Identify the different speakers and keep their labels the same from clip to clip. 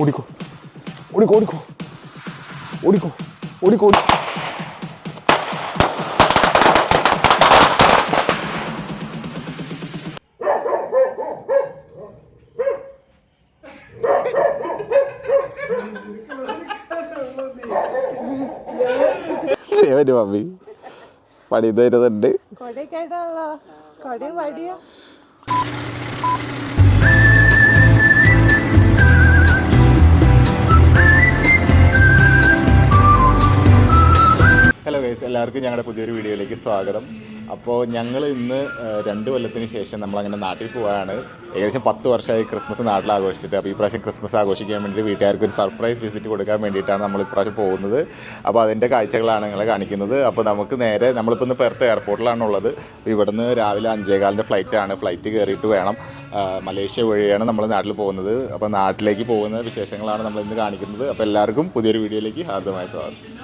Speaker 1: ഓടിക്കോ. ഓടിക്കോ ഓടിക്കോ. ഓടിക്കോ ഓടിക്കോ ഓടിക്കോ. മമ്മി പണി തരുന്നുണ്ട്.
Speaker 2: കൊടി ആയിട്ടാണല്ലോ കൊടി വടിയും.
Speaker 1: ഹലോ ഗൈസ് എല്ലാവർക്കും ഞങ്ങളുടെ പുതിയൊരു വീഡിയോയിലേക്ക് സ്വാഗതം. അപ്പോൾ ഞങ്ങൾ ഇന്ന് രണ്ട് കൊല്ലത്തിന് ശേഷം നമ്മളങ്ങനെ നാട്ടിൽ പോവാണ്. ഏകദേശം പത്ത് വർഷമായി ക്രിസ്മസ് നാട്ടിൽ ആഘോഷിച്ചിട്ട്. അപ്പോൾ ഈ പ്രാവശ്യം ക്രിസ്മസ് ആഘോഷിക്കാൻ വേണ്ടിയിട്ട് വീട്ടുകാർക്ക് ഒരു സർപ്രൈസ് വിസിറ്റ് കൊടുക്കാൻ വേണ്ടിയിട്ടാണ് നമ്മൾ ഇപ്രാവശ്യം പോകുന്നത്. അപ്പോൾ അതിന്റെ കാഴ്ചകളാണ് നിങ്ങളെ കാണിക്കുന്നത്. അപ്പോൾ നമുക്ക് നേരെ നമ്മളിപ്പോൾ ഇന്ന് പെർത്ത് എയർപോർട്ടിലാണ് ഉള്ളത് അപ്പോൾ ഇവിടുന്ന് രാവിലെ അഞ്ചേകാലിന്റെ ഫ്ലൈറ്റാണ് ഫ്ലൈറ്റ് കയറിയിട്ട് വേണം മലേഷ്യ വഴിയാണ് നമ്മൾ നാട്ടിൽ പോകുന്നത്. അപ്പോൾ നാട്ടിലേക്ക് പോകുന്ന വിശേഷങ്ങളാണ് നമ്മൾ ഇന്ന് കാണിക്കുന്നത്. അപ്പോൾ എല്ലാവർക്കും പുതിയൊരു വീഡിയോയിലേക്ക് ഹാർദമായ സ്വാഗതം.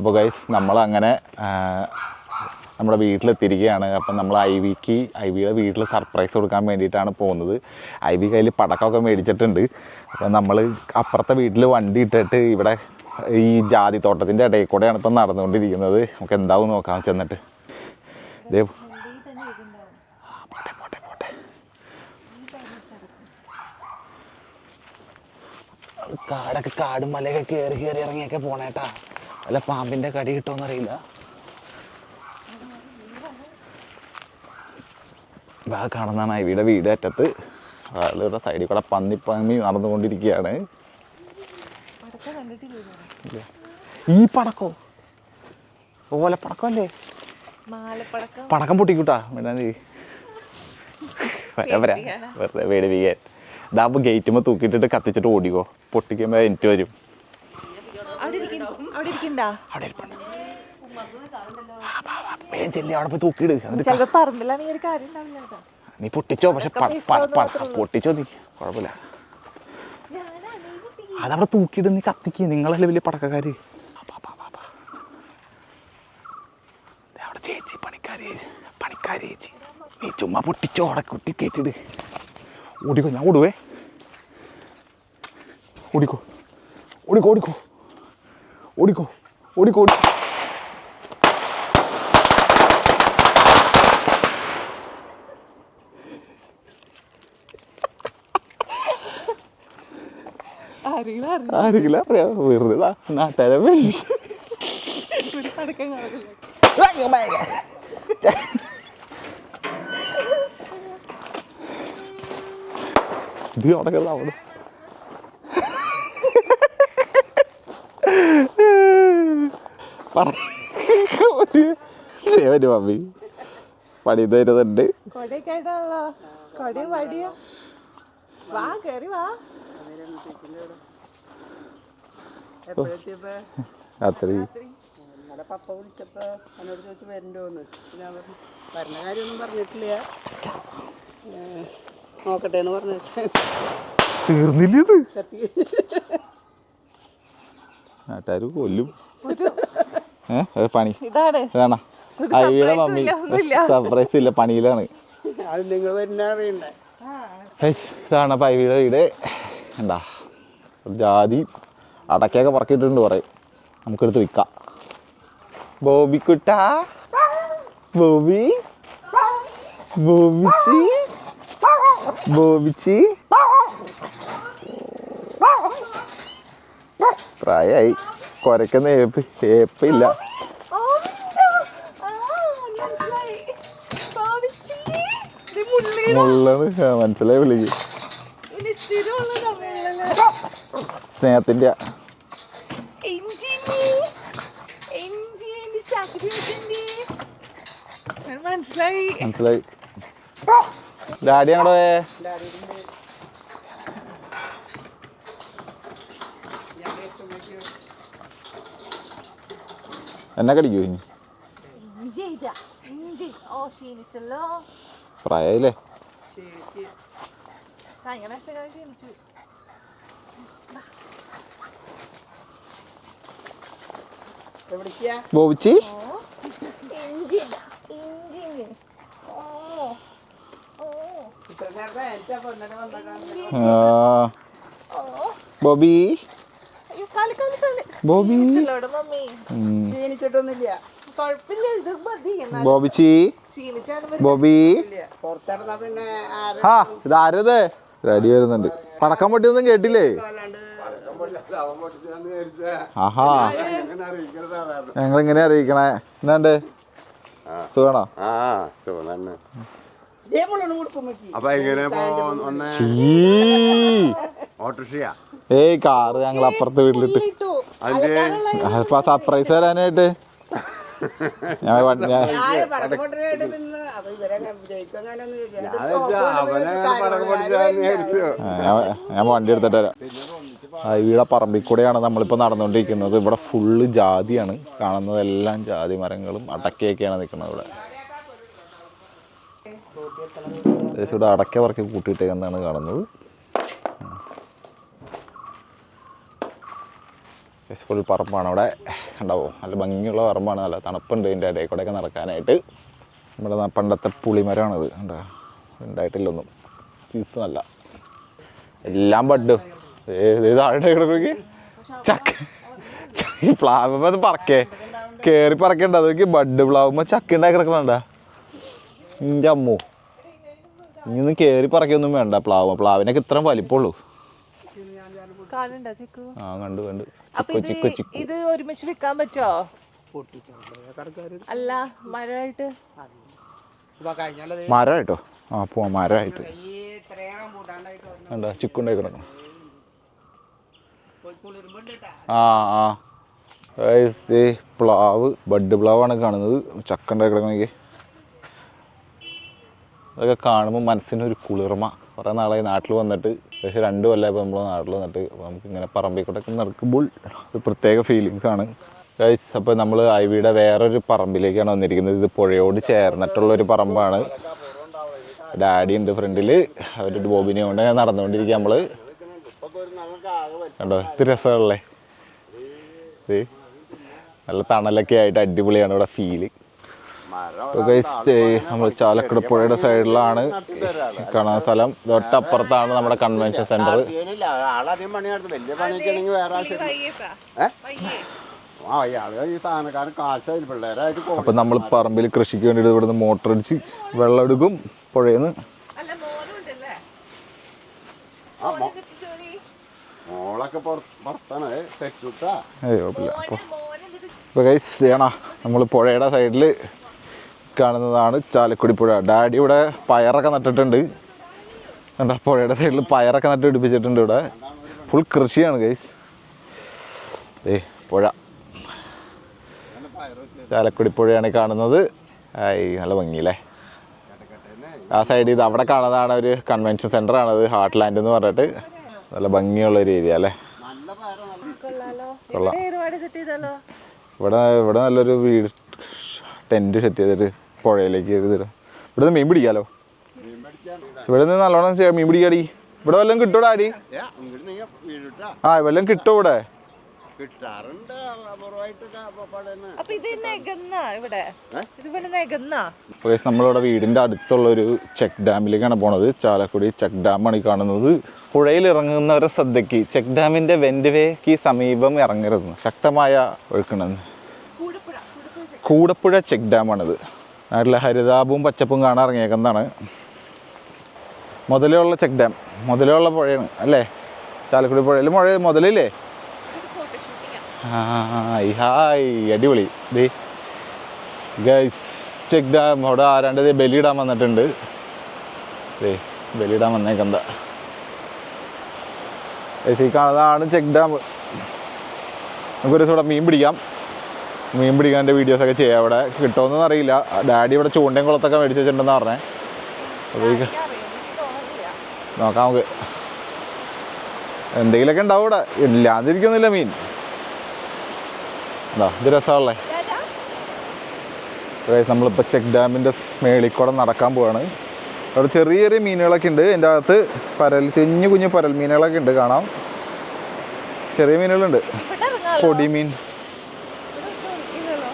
Speaker 1: അപ്പോൾ ഗൈസ് നമ്മളങ്ങനെ നമ്മുടെ വീട്ടിലെത്തിയിരിക്കുകയാണ്. അപ്പം നമ്മൾ ഐ വിക്ക് ഐ വിയുടെ വീട്ടിൽ സർപ്രൈസ് കൊടുക്കാൻ വേണ്ടിയിട്ടാണ് പോകുന്നത്. ഐ വി കയ്യിൽ പടക്കമൊക്കെ മേടിച്ചിട്ടുണ്ട്. അപ്പം നമ്മൾ അപ്പുറത്തെ വീട്ടിൽ വണ്ടി ഇട്ടിട്ട് ഇവിടെ ഈ ജാതി തോട്ടത്തിന്റെ ഇടയിൽ കൂടെയാണ് ഇപ്പം നടന്നുകൊണ്ടിരിക്കുന്നത്. നമുക്ക് എന്താവും നോക്കാം ചെന്നിട്ട്. ഇതേ പോട്ടെ പോട്ടെ കാടൊക്കെ കാടും മലയൊക്കെ കയറി കയറി ഇറങ്ങിയൊക്കെ പോണേട്ടാ. വല്ല പാമ്പിന്റെ കടി കിട്ടുമെന്നറിയില്ല ഇതാ കാണുന്നതാണ് ഐവിയുടെ വീട് അറ്റത്ത്. ആളുടെ സൈഡിൽ കൂടെ പന്നിപ്പാമി നടന്നുകൊണ്ടിരിക്കുകയാണ്. ഈ പടക്കോ? ഓല പടക്കല്ലേ
Speaker 2: മാലപ്പടക്കം.
Speaker 1: പടക്കം പൊട്ടിക്കൂട്ടാ വെറുതെ വരാ വെറുതെ പേടിപ്പിക്കാൻ. ഇതാകുമ്പോൾ ഗേറ്റുമ്പോൾ തൂക്കിയിട്ടിട്ട് കത്തിച്ചിട്ട് ഓടിക്കോ. പൊട്ടിക്കുമ്പോൾ എനിക്ക് വരും.
Speaker 2: അവിടെ ഇരിക്കണ്ട അവിടെ
Speaker 1: ഇരിപ്പുണ്ട്. ആ, വാ, വാ, വേഗം ചെല്ലി അവിടെ പോയി തൂക്കിയിട്. എന്നിട്ട്
Speaker 2: ചിലപ്പോ പറമ്പിലാണെങ്കിൽ ഒരു കാര്യം ഉണ്ടാവില്ല
Speaker 1: നീ പൊട്ടിച്ചോ പക്ഷെ. പൊട്ടിച്ചോ നീ? കുഴപ്പമില്ല അതവിടെ തൂക്കിയിട്ട് നീ കത്തിക്ക്. നിങ്ങളല്ലേ വലിയ പടക്കക്കാര്. അവിടെ ചേച്ചി പണിക്കാരി പണിക്കാരി ചേച്ചി. നീ ചുമ്മാ പൊട്ടിച്ചോ അവിടെ കുട്ടി കേട്ടിട്ട് ഓടിക്കോ ഞാൻ ഓടുവേ. ഓടിക്കോ. ഓടിക്കോ ഓടിക്കോ. ഓടിക്കോ ഓടിക്കോ ഓടി
Speaker 2: ആരെങ്കിലും
Speaker 1: അറിയാം. വെറുതെ നാട്ടുകാരെ വേണ്ടി ഇത് അവിടെ കിടന്ന് അവിടെ. സേവന് മമ്മി. പണി തരുന്നുണ്ട്
Speaker 3: നമ്മുടെ പപ്പ വിളിച്ചപ്പോ എന്നോട് ചോദിച്ചു വരണ്ടോന്ന്. ഞാൻ പറഞ്ഞു വരണ കാര്യമൊന്നും പറഞ്ഞിട്ടില്ല. നോക്കട്ടെ എന്ന് പറഞ്ഞിട്ട്.
Speaker 1: തീർന്നില്ല ഇത്?
Speaker 3: സത്യം.
Speaker 1: നാട്ടുകാർ കൊല്ലും. ഏഹ് പണി.
Speaker 2: ഇതാണ്. surprise
Speaker 1: mummy. സർപ്രൈസ് ഇല്ല പണിയിലാണ്. ഇതാണ് അപ്പം ഐവിയുടെ വീട്. എന്താ? ജാതി അടക്കയൊക്കെ പറക്കിയിട്ടുണ്ട് പറയും നമുക്കെടുത്ത് വിൽക്കാം. ബോബിക്കുട്ട? ബോബി? ബോബിച്ചി? ബോബിച്ചി? പ്രായമായി കുരക്കുന്ന ഏപ്പ് ഏപ്പില്ല മുള്ളത് മനസ്സിലായി വിളിക്ക് സ്നേഹത്തിന്റെ
Speaker 2: മനസ്സിലായി.
Speaker 1: മനസ്സിലായി. ഡാഡി അങ്ങോട്ട് എന്നെ കടിക്കൂ ഇനി?
Speaker 3: പ്രായല്ലേ
Speaker 1: ബോബിച്ചി? ബോബി? ബോബി. ബോബിച്ചി ബോബി
Speaker 3: ഇല്ല
Speaker 1: ഇത് ആരത്? റെഡി വരുന്നുണ്ട്. പടക്കം പൊട്ടിയൊന്നും കേട്ടില്ലേ? ആഹാ. ഞങ്ങൾ എങ്ങനെ അറിയിക്കണേ എന്താണ്ട് സുഖണോ?
Speaker 4: അപ്പൊ എങ്ങനെ ഓട്ടോറിക്ഷയാ
Speaker 1: ഏയ് കാറ് ഞങ്ങൾ അപ്പുറത്തെ വീട്ടിലിട്ട്. അപ്പൊ സർപ്രൈസ് തരാനായിട്ട് ഞാൻ ഞാൻ വണ്ടി എടുത്തിട്ട് വരാം. ഇവിടെ പറമ്പിൽ കൂടെയാണ് നമ്മളിപ്പോൾ നടന്നുകൊണ്ടിരിക്കുന്നത് ഇവിടെ ഫുള്ള് ജാതിയാണ്. കാണുന്നതെല്ലാം ജാതി മരങ്ങളും അടക്കയൊക്കെയാണ് നിൽക്കുന്നത് ഇവിടെ. ഏകദേശം ഇവിടെ അടക്ക പറക്കി കൂട്ടിയിട്ടേക്കെന്നാണ് കാണുന്നത്. ഫുൾ പറമ്പാണ് അവിടെ ഉണ്ടാവും. നല്ല ഭംഗിയുള്ള പറമ്പാണ്. നല്ല തണുപ്പുണ്ട് ഇതിന്റെ ഇടയിൽ കൂടെയൊക്കെ നടക്കാനായിട്ട്. നമ്മുടെ പണ്ടത്തെ പുളിമരമാണിത്. കണ്ടോ? ഉണ്ടായിട്ടില്ലൊന്നും. നല്ല. എല്ലാം ബഡ്. താഴെ ചക്ക. ഈ പ്ലാവുമ്പോൾ അത് പറക്കേ. കേറി പറക്കണ്ട. അതൊക്കെ ബഡ് പ്ലാവുമ്പോൾ ചക്ക ഉണ്ടായി കിടക്കണണ്ട ഇന്റെ അമ്മു. ഇനിയൊന്നും കയറി പറക്കൊന്നും വേണ്ട പ്ലാവ്. പ്ലാവിനൊക്കെ ഇത്രയും വലിപ്പമുള്ളൂ. ആ കണ്ടു കണ്ടു. ചിക്കു
Speaker 5: ഇത്
Speaker 1: ചിക്കു ചിക്കു.
Speaker 5: ഇത് ഒരുമിച്ച് വിൽക്കാൻ പറ്റുമോ അല്ല മരമായിട്ട്.
Speaker 1: മരമായിട്ടോ? ആ പോ മരമായിട്ട്. എന്താ ചിക്കുണ്ടായി കിടക്കണം ആ ആ. പ്ലാവ് ബഡ് പ്ലാവാണ് കാണുന്നത്. ചക്ക ഉണ്ടാക്കി കിടക്കണമെങ്കിൽ അതൊക്കെ കാണുമ്പോൾ മനസ്സിനൊരു കുളിർമ. കുറേ നാളായി നാട്ടിൽ വന്നിട്ട് ഏകദേശം രണ്ട് കൊല്ലമായി ഇപ്പോൾ നമ്മൾ നാട്ടിൽ വന്നിട്ട്. അപ്പോൾ നമുക്ക് ഇങ്ങനെ പറമ്പിൽ കൂടെ ഒക്കെ നടക്കുമ്പോൾ ഒരു പ്രത്യേക ഫീലിങ്സ് ആണ്. ഗൈസ് അപ്പോൾ നമ്മൾ ഐവിയുടെ വേറൊരു പറമ്പിലേക്കാണ് വന്നിരിക്കുന്നത്. ഇത് പുഴയോട് ചേർന്നിട്ടുള്ള ഒരു പറമ്പാണ്. ഡാഡി ഉണ്ട് ഫ്രണ്ടിൽ അവരുടെ ബോബിനെ കൊണ്ട് നടന്നുകൊണ്ടിരിക്കുക നമ്മൾ കണ്ടോ? ഇത് രസമല്ലേ നല്ല തണലൊക്കെ ആയിട്ട് അടിപൊളിയാണ് ഇവിടെ ഫീൽ നമ്മൾ ചാലക്കുട പുഴയുടെ സൈഡിലാണ് കാണുന്ന സ്ഥലം. തൊട്ടപ്പുറത്താണ് നമ്മുടെ കൺവെൻഷൻ സെന്റർ അപ്പൊ നമ്മൾ പറമ്പിൽ കൃഷിക്ക് വേണ്ടിയിട്ട് ഇവിടുന്ന് മോട്ടർ അടിച്ച് വെള്ളം എടുക്കും പുഴയിൽ നിന്ന്
Speaker 4: ഇപ്പൊ മോളൊക്കെ പുറത്താണ്. തെറ്റുട്ടാ.
Speaker 1: അയ്യോ
Speaker 5: മോന്
Speaker 1: ഗൈസ് ചെയ്യണ നമ്മൾ പുഴയുടെ സൈഡിൽ കാണുന്നതാണ് ചാലക്കുടി പുഴ ഡാഡി ഇവിടെ പയറൊക്കെ നട്ടിട്ടുണ്ട്. എന്താ പുഴയുടെ സൈഡിൽ പയറൊക്കെ നട്ട് പിടിപ്പിച്ചിട്ടുണ്ട് ഇവിടെ. ഫുൾ കൃഷിയാണ് ഗൈസ് ഏ പുഴ. ചാലക്കുടി പുഴയാണ് കാണുന്നത്. ആയി നല്ല ഭംഗിയില്ലേ? ആ സൈഡിൽ ഇത് അവിടെ കാണുന്നതാണ് ഒരു കൺവെൻഷൻ സെന്റർ ആണത് ഹാർട്ട് ലാൻഡ് എന്ന് പറഞ്ഞിട്ട് നല്ല ഭംഗിയുള്ള ഒരു ഏരിയ അല്ലേ? കൊള്ളാം.
Speaker 5: ഇവിടെ
Speaker 1: ഇവിടെ നല്ലൊരു വീട് ടെന്റ് സെറ്റ് ചെയ്തിട്ട് പുഴയിലേക്ക് തരാം ഇവിടെ നിന്ന് മീൻ പിടിക്കാലോ? ഇവിടെ നിന്ന് നല്ലോണം ചെയ്യാം. മീൻ പിടിക്കാടി. ഇവിടെ വല്ലതും കിട്ടൂടാ
Speaker 4: വീഴുട്ടാ.
Speaker 1: ആ വല്ലതും കിട്ടും ഇവിടെ? നമ്മളിവിടെ വീടിന്റെ അടുത്തുള്ള ഒരു ചെക്ക് ഡാമിലേക്കാണ് പോണത്. ചാലക്കുടി ചെക്ക് ഡാമാണ് ഈ കാണുന്നത്. പുഴയിൽ ഇറങ്ങുന്നവരെ ശ്രദ്ധയ്ക്ക് ചെക്ക് ഡാമിന്റെ വെന്റുവേക്ക് സമീപം ഇറങ്ങരുത് ശക്തമായ ഒഴുക്കണെന്ന് കൂടപ്പുഴ ചെക്ക് ഡാമാണിത്. നാട്ടിലെ ഹരിതാപവും പച്ചപ്പും കാണാൻ ഇറങ്ങിയേക്കുന്നതാണ്. മുതലുള്ള ചെക്ക് ഡാം. മുതലുള്ള പുഴയാണ് അല്ലേ? ചാലക്കുടി പുഴയിൽ മുഴ മുതലില്ലേ? ഹായ് ഹായ് അടിപൊളി. ദേ ഗൈസ് ചെക്ക് ഡാം. അവിടെ ആരാണ്ട് ബലി ബലിയിടാൻ വന്നിട്ടുണ്ട്. ദേ ബലിയിടാൻ വന്നേക്കെന്ത. ഗൈസ് ഈ കാണുന്നതാണ് ചെക്ക് ഡാം. നമുക്കൊരു ദിവസം ഇവിടെ മീൻ പിടിക്കാം. മീൻ പിടിക്കാന്റെ വീഡിയോസൊക്കെ ചെയ്യാം. അവിടെ കിട്ടുമെന്നൊന്നും അറിയില്ല. ഡാഡി ഇവിടെ ചൂണ്ടയും കുളത്തൊക്കെ മേടിച്ച് വെച്ചിട്ടുണ്ടെന്ന് പറഞ്ഞേ. അപ്പോൾ നോക്കാം നമുക്ക്. എന്തെങ്കിലുമൊക്കെ ഉണ്ടാവും ഇവിടെ. ഇല്ലാതിരിക്കൊന്നുമില്ല മീൻ. എന്താ ഇത് രസമല്ലേ നമ്മളിപ്പോൾ ചെക്ക് ഡാമിന്റെ മേളിൽ കൂടെ നടക്കാൻ പോവാണ്. അവിടെ ചെറിയ ചെറിയ മീനുകളൊക്കെ ഉണ്ട്. എന്റെ അകത്ത് പരൽ ചെഞ്ഞു കുഞ്ഞു പരൽ മീനുകളൊക്കെ ഉണ്ട്. കാണാം. ചെറിയ മീനുകളുണ്ട്.
Speaker 5: ഇവിടെ ഇറങ്ങാലോ
Speaker 1: പൊടി മീൻ
Speaker 5: ഇല്ലല്ലോ
Speaker 1: ഉം. വേണ്ടോ
Speaker 5: അവിടെ ഇറങ്ങാൻ സാധാരണ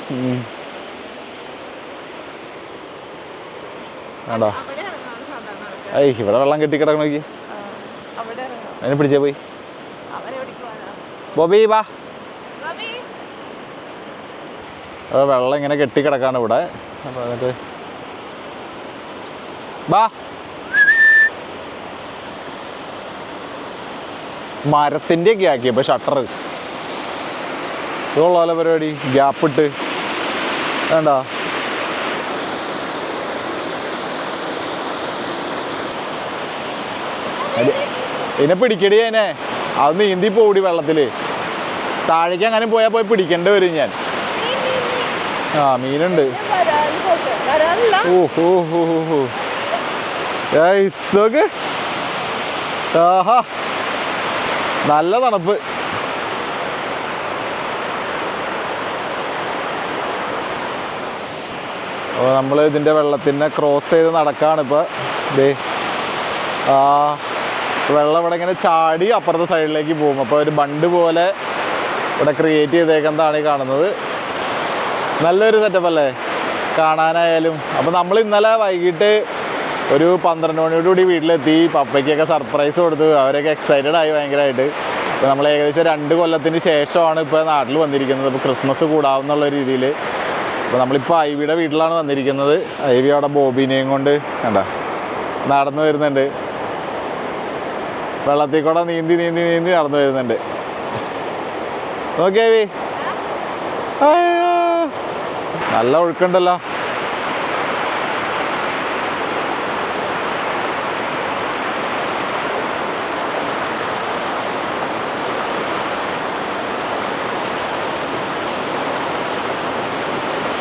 Speaker 5: ആൾക്കാർ
Speaker 1: ഏയ് ഇവിടെ വെള്ളം
Speaker 5: കെട്ടി അവിടെ
Speaker 1: അതിനെ പിടിച്ചേ പോയി. ബോബി വാ. വെള്ളം ഇങ്ങനെ കെട്ടിക്കിടക്കാണ് ഇവിടെ. അപ്പോൾ എന്നിട്ട് ബാ മരത്തിന്റെയൊക്കെ ആക്കി അപ്പോൾ ഷട്ടർ ഇതുള്ള പരിപാടി. ഗ്യാപ്പ് ഇട്ട് വേണ്ട. ഇതിനെ പിടിക്കടി അതിനെ അത് നീന്തി പോടി വെള്ളത്തിൽ താഴേക്ക് അങ്ങനെ പോയാൽ പോയി പിടിക്കേണ്ടി വരും ഞാൻ. ആ മീനുണ്ട്. ഓഹോ നല്ല തണുപ്പ്. അപ്പോൾ നമ്മൾ ഇതിന്റെ വെള്ളത്തിനെ ക്രോസ് ചെയ്ത് നടക്കുകയാണ് ഇപ്പോൾ. ആ വെള്ളം ഇവിടെ ഇങ്ങനെ ചാടി അപ്പുറത്തെ സൈഡിലേക്ക് പോകും. അപ്പോൾ ഒരു ബണ്ട് പോലെ ഇവിടെ ക്രിയേറ്റ് ചെയ്തേക്കുന്നതാണ് ഈ കാണുന്നത്. നല്ലൊരു സെറ്റപ്പ് അല്ലേ? കാണാനായാലും. അപ്പോൾ നമ്മൾ ഇന്നലെ വൈകിട്ട് ഒരു പന്ത്രണ്ട് മണിയോട് കൂടി വീട്ടിലെത്തി. പപ്പയ്ക്കൊക്കെ സർപ്രൈസ് കൊടുത്തു. അവരൊക്കെ എക്സൈറ്റഡ് ആയി ഭയങ്കരമായിട്ട്. അപ്പോൾ നമ്മൾ ഏകദേശം രണ്ട് കൊല്ലത്തിന് ശേഷമാണ് ഇപ്പോൾ നാട്ടിൽ വന്നിരിക്കുന്നത്. അപ്പോൾ ക്രിസ്മസ് കൂടാവുന്നുള്ള രീതിയിൽ. അപ്പോൾ നമ്മളിപ്പോൾ ഐവിയുടെ വീട്ടിലാണ് വന്നിരിക്കുന്നത്. ഐവി അവിടെ ബോബിനെയും കൊണ്ട് കണ്ട? നടന്നു വരുന്നുണ്ട്. വെള്ളത്തിൽ കൂടെ നീന്തി നീന്തി നീന്തി നടന്നു വരുന്നുണ്ട്. നോക്കിയാവി നല്ല ഒഴുക്കുണ്ടല്ലോ.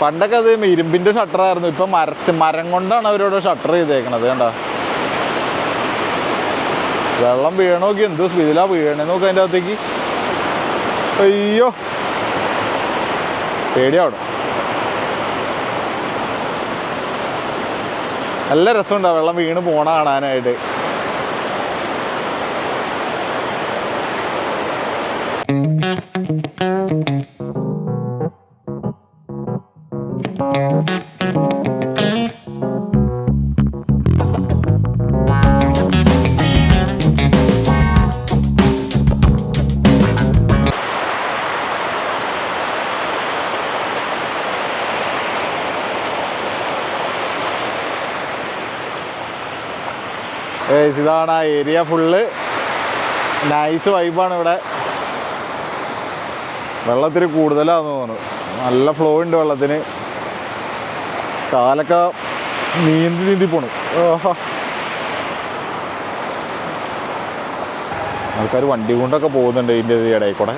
Speaker 1: പണ്ടൊക്കെ അത് ഇരുമ്പിന്റെ ഷട്ടറായിരുന്നു ഇപ്പൊ മരത്ത് മരം കൊണ്ടാണ് അവരോട് ഷട്ടർ ചെയ്തേക്കണത് കണ്ടോ? വെള്ളം വീണോക്കി എന്ത് സ്പീഡിലാ വീണേ നോക്ക് അതിന്റെ അകത്തേക്ക്. അയ്യോ. പേടിയാവിടെ നല്ല രസമുണ്ടാ വെള്ളം വീണ് പോണ കാണാനായിട്ട്. ഇതാണ് ആ ഏരിയ ഫുള്ള് നൈസ് വൈബാണ് ഇവിടെ. വെള്ളത്തിന് കൂടുതലാന്ന് തോന്നുന്നു. നല്ല ഫ്ലോ ഉണ്ട് വെള്ളത്തിന്. കാലൊക്കെ നീന്തി നീന്തി പോണു. ആൾക്കാർ വണ്ടി കൊണ്ടൊക്കെ പോകുന്നുണ്ട് ഇതിന്റെ ഇടയിൽ കൂടെ.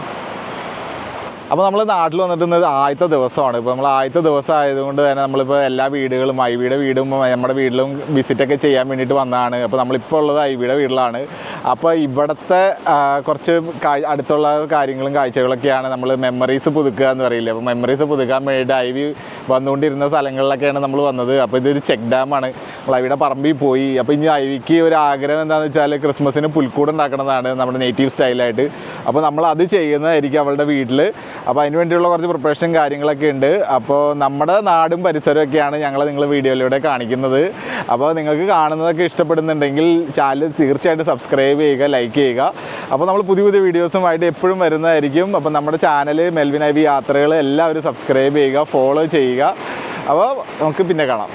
Speaker 1: അപ്പോൾ നമ്മൾ നാട്ടിൽ വന്നിട്ടുന്നത് ആദ്യത്തെ ദിവസമാണ്. ഇപ്പോൾ നമ്മൾ ആദ്യത്തെ ദിവസം ആയതുകൊണ്ട് തന്നെ നമ്മളിപ്പോൾ എല്ലാ വീടുകളും ഐവിയുടെ വീടും നമ്മുടെ വീട്ടിലും വിസിറ്റൊക്കെ ചെയ്യാൻ വേണ്ടിയിട്ട് വന്നതാണ്. അപ്പോൾ നമ്മളിപ്പോൾ ഉള്ളത് ഐവിയുടെ വീട്ടിലാണ്. അപ്പോൾ ഇവിടുത്തെ കുറച്ച് അടുത്തുള്ള കാര്യങ്ങളും കാഴ്ചകളൊക്കെയാണ് നമ്മൾ മെമ്മറീസ് പുതുക്കുക എന്ന് പറയില്ലേ. അപ്പോൾ മെമ്മറീസ് പുതുക്കാൻ വേണ്ടി ഡൈവ് വന്നുകൊണ്ടിരുന്ന സ്ഥലങ്ങളിലൊക്കെയാണ് നമ്മൾ വന്നത്. അപ്പോൾ ഇതൊരു ചെക്ക് ഡാമാണ് ഐവിയുടെ പറമ്പിൽ പോയി. അപ്പോൾ ഇനി ഐവിക്ക് ഒരു ആഗ്രഹം എന്താണെന്ന് വെച്ചാൽ ക്രിസ്മസിന് പുൽക്കൂട് ഉണ്ടാക്കണതാണ് നമ്മുടെ നേറ്റീവ് സ്റ്റൈലായിട്ട് അപ്പോൾ നമ്മൾ അത് ചെയ്യുന്നതായിരിക്കും അവളുടെ വീട്ടിൽ അപ്പോൾ അതിന് വേണ്ടിയുള്ള കുറച്ച് പ്രിപ്പറേഷൻ കാര്യങ്ങളൊക്കെ ഉണ്ട്. അപ്പോൾ നമ്മുടെ നാടും പരിസരമൊക്കെയാണ് ഞങ്ങൾ നിങ്ങൾ വീഡിയോയിലൂടെ കാണിക്കുന്നത്. അപ്പോൾ നിങ്ങൾക്ക് കാണുന്നതൊക്കെ ഇഷ്ടപ്പെടുന്നുണ്ടെങ്കിൽ ചാനൽ തീർച്ചയായിട്ടും സബ്സ്ക്രൈബ് ചെയ്യുക ലൈക്ക് ചെയ്യുക. അപ്പോൾ നമ്മൾ പുതിയ പുതിയ വീഡിയോസുമായിട്ട് എപ്പോഴും വരുന്നതായിരിക്കും. അപ്പോൾ നമ്മുടെ ചാനൽ മെൽവിൻ ഐ വി യാത്രകൾ എല്ലാവരും സബ്സ്ക്രൈബ് ചെയ്യുക ഫോളോ ചെയ്യുക. അപ്പോൾ നമുക്ക് പിന്നെ കാണാം.